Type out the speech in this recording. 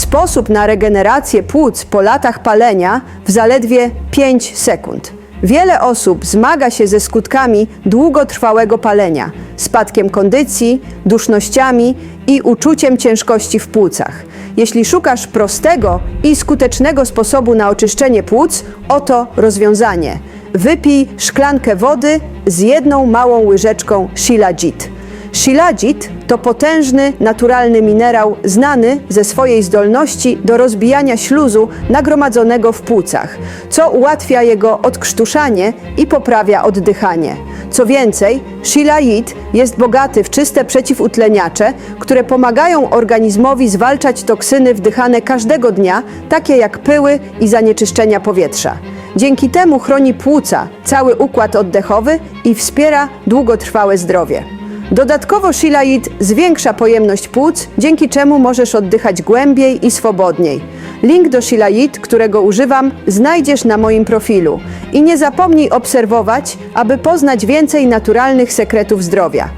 Sposób na regenerację płuc po latach palenia w zaledwie 5 sekund. Wiele osób zmaga się ze skutkami długotrwałego palenia, spadkiem kondycji, dusznościami i uczuciem ciężkości w płucach. Jeśli szukasz prostego i skutecznego sposobu na oczyszczenie płuc, oto rozwiązanie. Wypij szklankę wody z jedną małą łyżeczką Shilajit. Shilajit to potężny, naturalny minerał znany ze swojej zdolności do rozbijania śluzu nagromadzonego w płucach, co ułatwia jego odkrztuszanie i poprawia oddychanie. Co więcej, Shilajit jest bogaty w czyste przeciwutleniacze, które pomagają organizmowi zwalczać toksyny wdychane każdego dnia, takie jak pyły i zanieczyszczenia powietrza. Dzięki temu chroni płuca, cały układ oddechowy i wspiera długotrwałe zdrowie. Dodatkowo Shilajit zwiększa pojemność płuc, dzięki czemu możesz oddychać głębiej i swobodniej. Link do Shilajit, którego używam, znajdziesz na moim profilu. I nie zapomnij obserwować, aby poznać więcej naturalnych sekretów zdrowia.